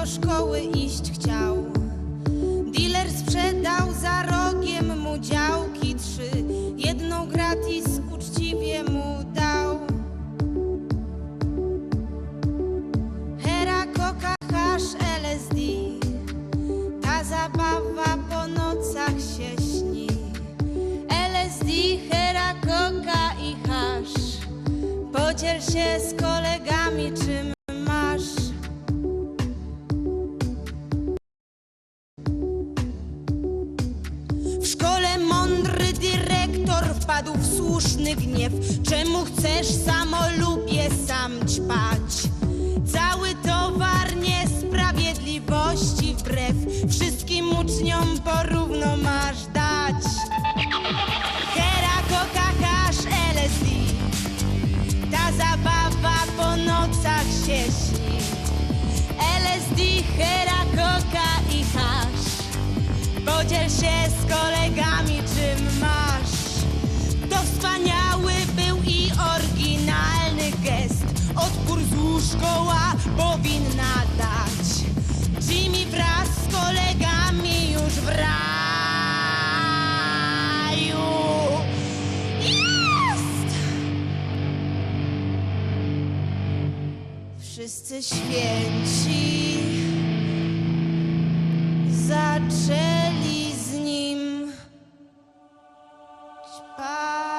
do szkoły iść chciał. Dealer sprzedał za rogiem mu działki trzy, jedną gratis uczciwie mu dał. Hera, koka, hasz, LSD, ta zabawa po nocach się śni. LSD, hera, koka i hasz, podziel się z kolegami czym dyrektor wpadł w słuszny gniew. Czemu chcesz samolubie sam ćpać? Cały towar niesprawiedliwości wbrew wszystkim uczniom porówno masz dać. Hera, koka, hasz, LSD Ta zabawa po nocach się śni LSD, hera, koka i hasz Podziel się z kolegami, czym masz. szkoła powinna dać. Jimmy wraz z kolegami już w raju jest! Wszyscy święci zaczęli z nim ćpać.